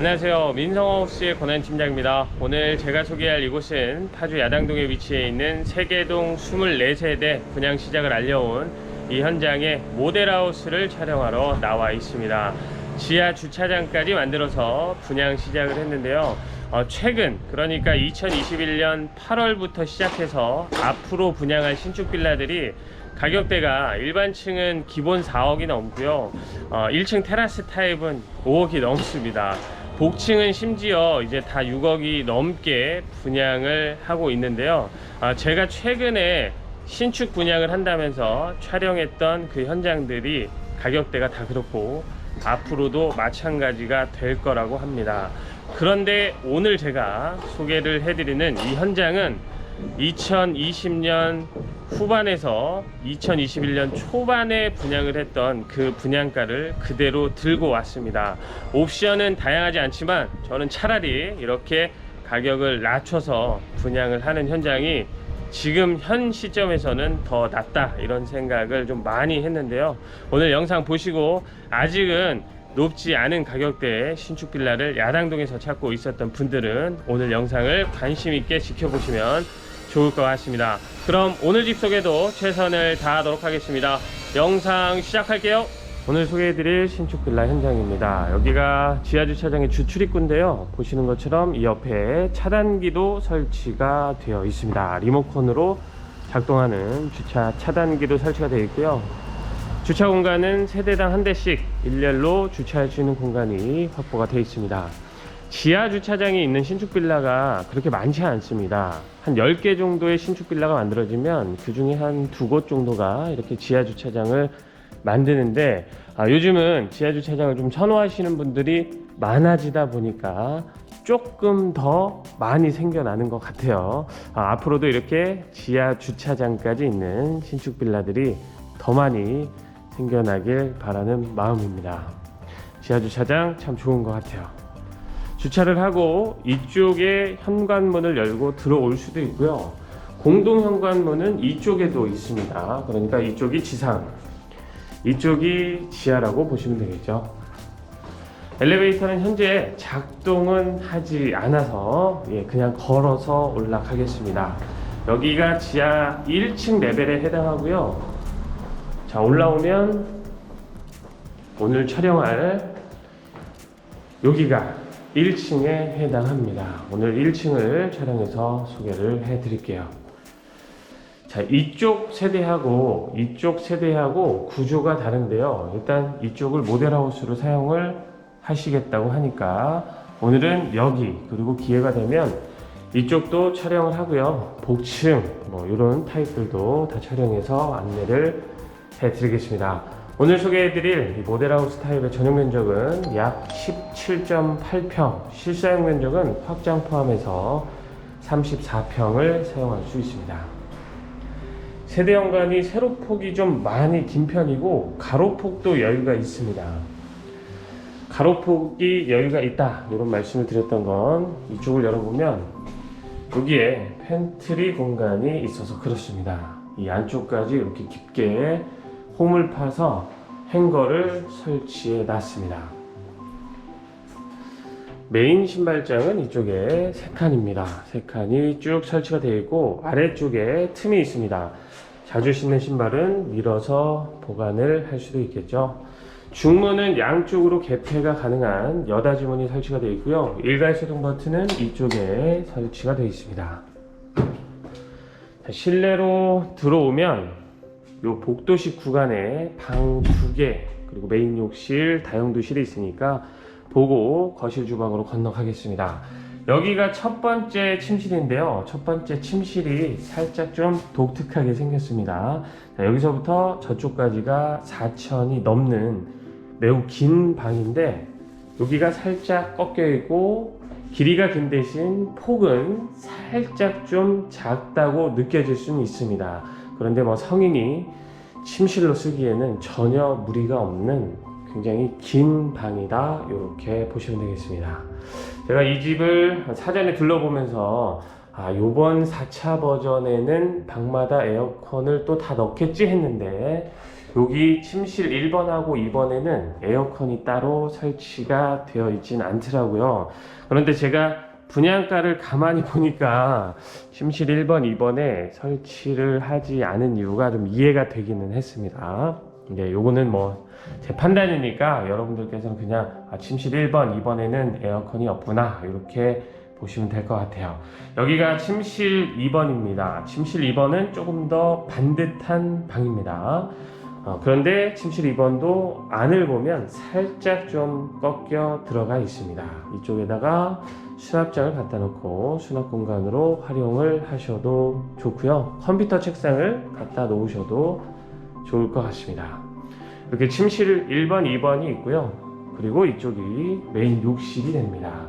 안녕하세요. 민성호스의 권한 팀장입니다. 오늘 제가 소개할 이곳은 파주 야당동에 위치해 있는 세계동 24세대 분양 시작을 알려온 이 현장에 모델하우스를 촬영하러 나와 있습니다. 지하 주차장까지 만들어서 분양 시작을 했는데요. 어, 최근 그러니까 2021년 8월부터 시작해서 앞으로 분양할 신축 빌라들이 가격대가 일반층은 기본 4억이 넘고요. 어, 1층 테라스 타입은 5억이 넘습니다. 복층은 심지어 이제 다 6억이 넘게 분양을 하고 있는데요. 아, 제가 최근에 신축 분양을 한다면서 촬영했던 그 현장들이 가격대가 다 그렇고 앞으로도 마찬가지가 될 거라고 합니다. 그런데 오늘 제가 소개를 해드리는 이 현장은 2020년 후반에서 2021년 초반에 분양을 했던 그 분양가를 그대로 들고 왔습니다. 옵션은 다양하지 않지만 저는 차라리 이렇게 가격을 낮춰서 분양을 하는 현장이 지금 현 시점에서는 더 낫다 이런 생각을 좀 많이 했는데요. 오늘 영상 보시고 아직은 높지 않은 가격대의 신축 빌라를 야당동에서 찾고 있었던 분들은 오늘 영상을 관심 있게 지켜보시면 좋을 것 같습니다. 그럼 오늘 집 소개도 최선을 다하도록 하겠습니다. 영상 시작할게요. 오늘 소개해드릴 신축 빌라 현장입니다. 여기가 지하 주차장의 주 출입구인데요. 보시는 것처럼 이 옆에 차단기도 설치가 되어 있습니다. 리모컨으로 작동하는 주차 차단기도 설치가 되어 있고요. 주차 공간은 세대당 한 대씩 일렬로 주차할 수 있는 공간이 확보가 되어 있습니다. 지하 주차장이 있는 신축 빌라가 그렇게 많지 않습니다. 한 10개 정도의 신축 빌라가 만들어지면 그 중에 한 두 곳 정도가 이렇게 지하 주차장을 만드는데 아, 요즘은 지하 주차장을 좀 선호하시는 분들이 많아지다 보니까 조금 더 많이 생겨나는 것 같아요. 아, 앞으로도 이렇게 지하 주차장까지 있는 신축 빌라들이 더 많이 생겨나길 바라는 마음입니다. 지하 주차장 참 좋은 것 같아요. 주차를 하고 이쪽에 현관문을 열고 들어올 수도 있고요. 공동 현관문은 이쪽에도 있습니다. 그러니까 이쪽이 지상, 이쪽이 지하라고 보시면 되겠죠. 엘리베이터는 현재 작동은 하지 않아서 예, 그냥 걸어서 올라가겠습니다. 여기가 지하 1층 레벨에 해당하고요. 자 올라오면 오늘 촬영할 여기가 1층에 해당합니다. 오늘 1층을 촬영해서 소개를 해드릴게요. 자, 이쪽 세대하고 이쪽 세대하고 구조가 다른데요. 일단 이쪽을 모델하우스로 사용을 하시겠다고 하니까 오늘은 여기 그리고 기회가 되면 이쪽도 촬영을 하고요. 복층 뭐 이런 타입들도 다 촬영해서 안내를 해드리겠습니다. 오늘 소개해드릴 이 모델하우스 타입의 전용 면적은 약 17.8평, 실사용 면적은 확장 포함해서 34평을 사용할 수 있습니다. 세대 연간이 세로폭이 좀 많이 긴 편이고 가로폭도 여유가 있습니다. 가로폭이 여유가 있다 이런 말씀을 드렸던 건 이쪽을 열어보면 여기에 팬트리 공간이 있어서 그렇습니다. 이 안쪽까지 이렇게 깊게 홈을 파서 행거를 설치해 놨습니다. 메인 신발장은 이쪽에 세 칸입니다. 세 칸이 쭉 설치가 되어 있고 아래쪽에 틈이 있습니다. 자주 신는 신발은 밀어서 보관을 할 수도 있겠죠. 중문은 양쪽으로 개폐가 가능한 여닫이 문이 설치가 되어 있고요. 일괄 소동 버튼은 이쪽에 설치가 되어 있습니다. 자, 실내로 들어오면 요 복도식 구간에 방 두 개 그리고 메인 욕실, 다용도실이 있으니까 보고 거실 주방으로 건너가겠습니다. 여기가 첫 번째 침실인데요. 첫 번째 침실이 살짝 좀 독특하게 생겼습니다. 자, 여기서부터 저쪽까지가 4천이 넘는 매우 긴 방인데 여기가 살짝 꺾여 있고 길이가 긴 대신 폭은 살짝 좀 작다고 느껴질 수는 있습니다. 그런데 뭐 성인이 침실로 쓰기에는 전혀 무리가 없는 굉장히 긴 방이다 이렇게 보시면 되겠습니다. 제가 이 집을 사전에 둘러보면서 아 요번 4차 버전에는 방마다 에어컨을 또 다 넣겠지 했는데 여기 침실 1번하고 2번에는 에어컨이 따로 설치가 되어 있진 않더라고요. 그런데 제가 분양가를 가만히 보니까 침실 1번, 2번에 설치를 하지 않은 이유가 좀 이해가 되기는 했습니다. 이제 요거는 뭐 제 판단이니까 여러분들께서는 그냥 아, 침실 1번, 2번에는 에어컨이 없구나 이렇게 보시면 될 것 같아요. 여기가 침실 2번입니다. 침실 2번은 조금 더 반듯한 방입니다. 어, 그런데 침실 2번도 안을 보면 살짝 좀 꺾여 들어가 있습니다. 이쪽에다가 수납장을 갖다 놓고 수납 공간으로 활용을 하셔도 좋고요. 컴퓨터 책상을 갖다 놓으셔도 좋을 것 같습니다. 이렇게 침실 1번, 2번이 있고요. 그리고 이쪽이 메인 욕실이 됩니다.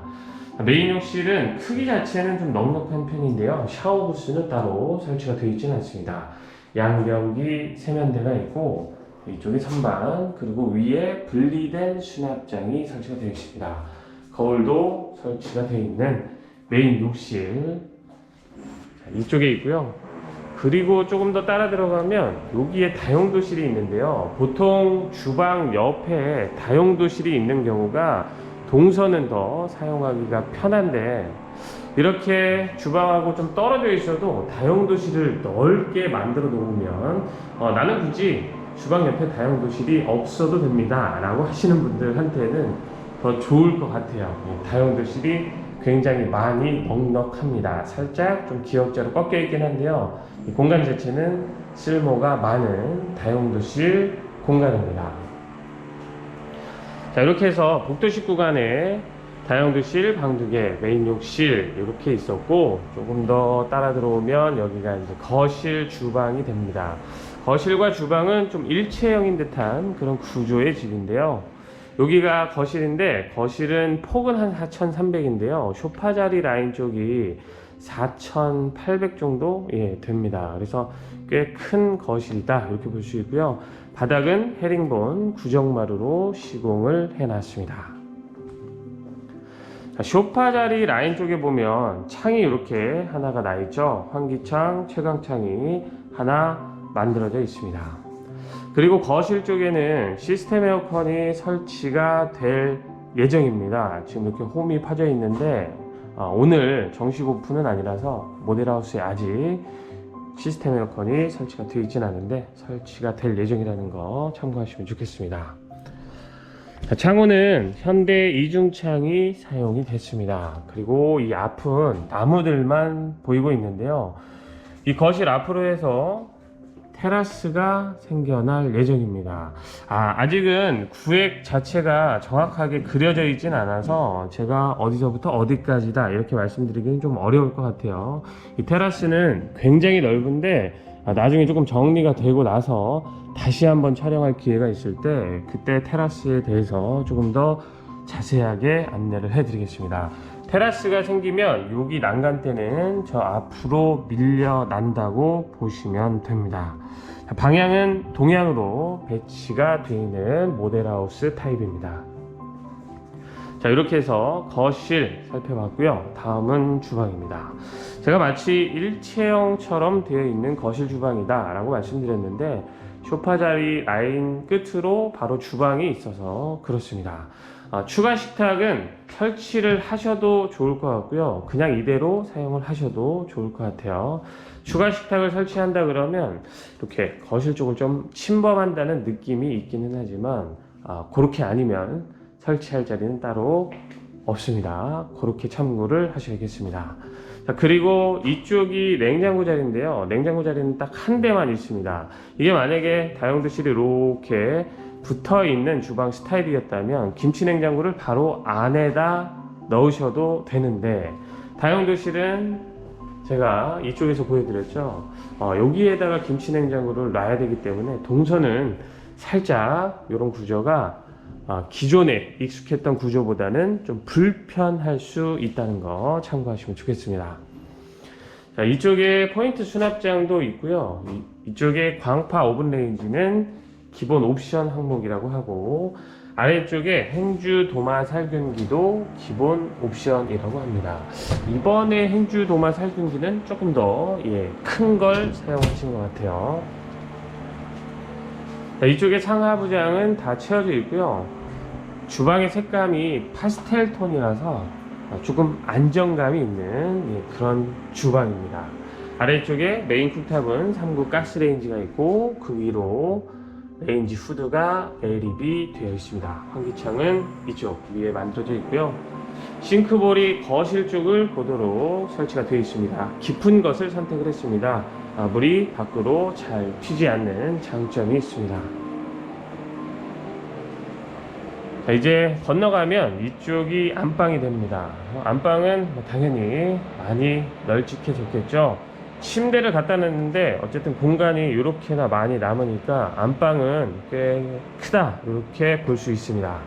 메인 욕실은 크기 자체는 좀 넉넉한 편인데요. 샤워 부스는 따로 설치가 되어 있지는 않습니다. 양변기 세면대가 있고 이쪽에 선반 그리고 위에 분리된 수납장이 설치가 되어 있습니다. 거울도 설치가 되어 있는 메인 욕실 자, 이쪽에 있고요. 그리고 조금 더 따라 들어가면 여기에 다용도실이 있는데요. 보통 주방 옆에 다용도실이 있는 경우가 동선은 더 사용하기가 편한데 이렇게 주방하고 좀 떨어져 있어도 다용도실을 넓게 만들어 놓으면 어, 나는 굳이 주방 옆에 다용도실이 없어도 됩니다 라고 하시는 분들한테는 더 좋을 것 같아요. 예, 다용도실이 굉장히 많이 넉넉합니다. 살짝 좀 기역자로 꺾여 있긴 한데요. 이 공간 자체는 쓸모가 많은 다용도실 공간입니다. 자 이렇게 해서 복도식 구간에 다용도실, 방 두 개, 메인 욕실 이렇게 있었고 조금 더 따라 들어오면 여기가 이제 거실, 주방이 됩니다. 거실과 주방은 좀 일체형인 듯한 그런 구조의 집인데요. 여기가 거실인데 거실은 폭은 한 4,300인데요. 쇼파 자리 라인 쪽이 4,800 정도 예, 됩니다. 그래서 꽤 큰 거실이다 이렇게 볼 수 있고요. 바닥은 헤링본 구정마루로 시공을 해놨습니다. 자, 쇼파 자리 라인 쪽에 보면 창이 이렇게 하나가 나 있죠. 환기창, 채광창이 하나 만들어져 있습니다. 그리고 거실 쪽에는 시스템 에어컨이 설치가 될 예정입니다. 지금 이렇게 홈이 파져 있는데 어, 오늘 정식 오픈은 아니라서 모델하우스에 아직 시스템 에어컨이 설치가 되어 있진 않은데 설치가 될 예정이라는 거 참고하시면 좋겠습니다. 자, 창호는 현대 이중창이 사용이 됐습니다. 그리고 이 앞은 나무들만 보이고 있는데요. 이 거실 앞으로 해서 테라스가 생겨날 예정입니다. 아, 아직은 구획 자체가 정확하게 그려져 있진 않아서 제가 어디서부터 어디까지다 이렇게 말씀드리기는 좀 어려울 것 같아요. 이 테라스는 굉장히 넓은데 아, 나중에 조금 정리가 되고 나서 다시 한번 촬영할 기회가 있을 때 그때 테라스에 대해서 조금 더 자세하게 안내를 해드리겠습니다. 테라스가 생기면 여기 난간대는 저 앞으로 밀려 난다고 보시면 됩니다. 자, 방향은 동향으로 배치가 되어 있는 모델하우스 타입입니다. 자 이렇게 해서 거실 살펴봤고요. 다음은 주방입니다. 제가 마치 일체형처럼 되어 있는 거실 주방이다 라고 말씀드렸는데 쇼파 자리 라인 끝으로 바로 주방이 있어서 그렇습니다. 아, 추가 식탁은 설치를 하셔도 좋을 것 같고요. 그냥 이대로 사용을 하셔도 좋을 것 같아요. 추가 식탁을 설치한다 그러면 이렇게 거실 쪽을 좀 침범한다는 느낌이 있기는 하지만 아, 그렇게 아니면 설치할 자리는 따로 없습니다. 그렇게 참고를 하셔야겠습니다. 자, 그리고 이쪽이 냉장고 자리인데요. 냉장고 자리는 딱 한 대만 있습니다. 이게 만약에 다용도실이 이렇게 붙어 있는 주방 스타일이었다면 김치 냉장고를 바로 안에다 넣으셔도 되는데 다용도실은 제가 이쪽에서 보여드렸죠. 어, 여기에다가 김치 냉장고를 놔야 되기 때문에 동선은 살짝 이런 구조가 아, 기존에 익숙했던 구조보다는 좀 불편할 수 있다는 거 참고하시면 좋겠습니다. 자, 이쪽에 포인트 수납장도 있고요. 이, 쪽에 광파 오븐 레인지는 기본 옵션 항목이라고 하고 아래쪽에 행주 도마 살균기도 기본 옵션이라고 합니다. 이번에 행주 도마 살균기는 조금 더 큰걸 사용하신 것 같아요. 자, 이쪽에 상하부장은 다 채워져 있고요. 주방의 색감이 파스텔 톤이라서 조금 안정감이 있는 예, 그런 주방입니다. 아래쪽에 메인 쿡탑은 3구 가스레인지가 있고 그 위로 레인지 후드가 매립이 되어 있습니다. 환기창은 이쪽 위에 만들어져 있고요. 싱크볼이 거실 쪽을 보도록 설치가 되어 있습니다. 깊은 것을 선택을 했습니다. 아, 물이 밖으로 잘 튀지 않는 장점이 있습니다. 자, 이제 건너가면 이쪽이 안방이 됩니다. 어, 안방은 뭐 당연히 많이 널찍해졌겠죠. 침대를 갖다 놨는데 어쨌든 공간이 이렇게나 많이 남으니까 안방은 꽤 크다 이렇게 볼 수 있습니다.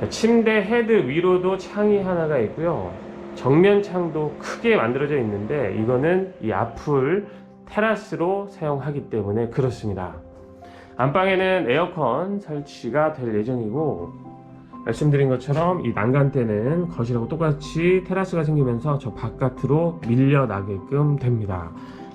자, 침대 헤드 위로도 창이 하나가 있고요. 정면 창도 크게 만들어져 있는데 이거는 이 앞을 테라스로 사용하기 때문에 그렇습니다. 안방에는 에어컨 설치가 될 예정이고 말씀드린 것처럼 이 난간대는 거실하고 똑같이 테라스가 생기면서 저 바깥으로 밀려나게끔 됩니다.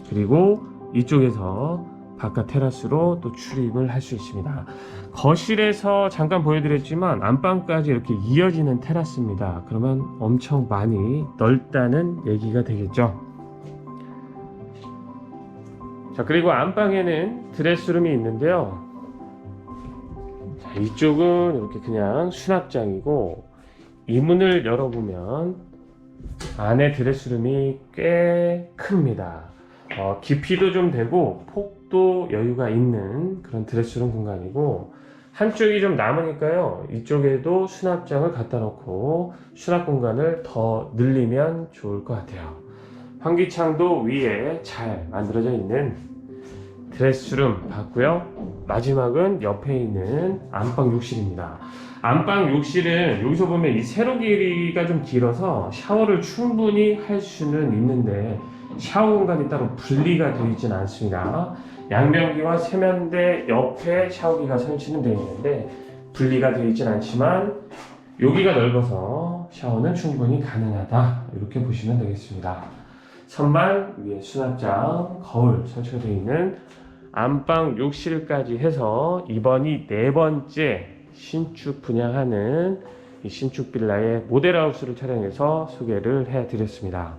그리고 이쪽에서 바깥 테라스로 또 출입을 할 수 있습니다. 거실에서 잠깐 보여드렸지만 안방까지 이렇게 이어지는 테라스입니다. 그러면 엄청 많이 넓다는 얘기가 되겠죠. 자, 그리고 안방에는 드레스룸이 있는데요. 자, 이쪽은 이렇게 그냥 수납장이고 이 문을 열어보면 안에 드레스룸이 꽤 큽니다. 어, 깊이도 좀 되고 폭도 여유가 있는 그런 드레스룸 공간이고 한쪽이 좀 남으니까요 이쪽에도 수납장을 갖다 놓고 수납 공간을 더 늘리면 좋을 것 같아요 환기창도 위에 잘 만들어져 있는 드레스룸 봤고요 마지막은 옆에 있는 안방 욕실입니다 안방 욕실은 여기서 보면 이 세로 길이가 좀 길어서 샤워를 충분히 할 수는 있는데 샤워 공간이 따로 분리가 되어 있지는 않습니다. 양변기와 세면대 옆에 샤워기가 설치는 되어 있는데 분리가 되어 있지는 않지만 여기가 넓어서 샤워는 충분히 가능하다 이렇게 보시면 되겠습니다. 선반 위에 수납장, 거울 설치가 되어 있는 안방 욕실까지 해서 이번이 네 번째 신축 분양하는 이 신축 빌라의 모델하우스를 촬영해서 소개를 해드렸습니다.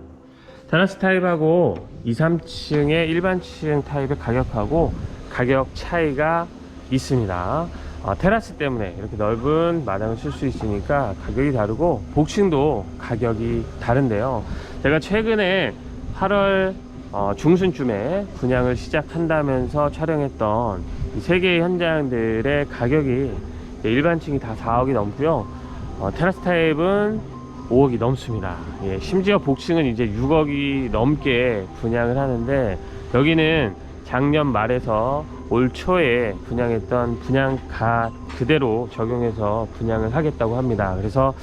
테라스 타입하고 2, 3층의 일반층 타입의 가격하고 가격 차이가 있습니다. 어, 테라스 때문에 이렇게 넓은 마당을 쓸 수 있으니까 가격이 다르고 복층도 가격이 다른데요. 제가 최근에 8월 어, 중순쯤에 분양을 시작한다면서 촬영했던 이세 개의 현장들의 가격이 일반층이 다 4억이 넘고요. 어, 테라스 타입은 5억이 넘습니다. 예, 심지어 복층은 이제 6억이 넘게 분양을 하는데 여기는 작년 말에서 올 초에 분양했던 분양가 그대로 적용해서 분양을 하겠다고 합니다. 그래서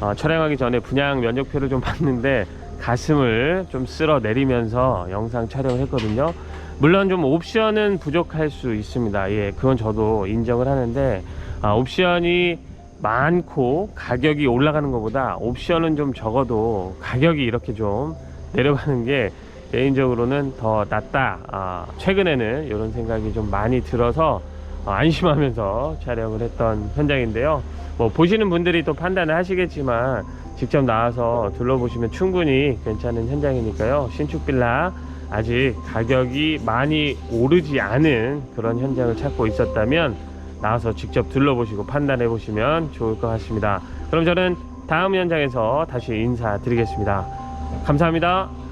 어, 촬영하기 전에 분양 면적표를 좀 봤는데 가슴을 좀 쓸어 내리면서 영상 촬영을 했거든요. 물론 좀 옵션은 부족할 수 있습니다. 예, 그건 저도 인정을 하는데 아, 옵션이 많고 가격이 올라가는 것보다 옵션은 좀 적어도 가격이 이렇게 좀 내려가는 게 개인적으로는 더 낫다. 아, 최근에는 이런 생각이 좀 많이 들어서 어, 안심하면서 촬영을 했던 현장인데요. 뭐 보시는 분들이 또 판단을 하시겠지만 직접 나와서 둘러보시면 충분히 괜찮은 현장이니까요. 신축 빌라 아직 가격이 많이 오르지 않은 그런 현장을 찾고 있었다면 나와서 직접 둘러보시고 판단해 보시면 좋을 것 같습니다. 그럼 저는 다음 현장에서 다시 인사드리겠습니다. 감사합니다.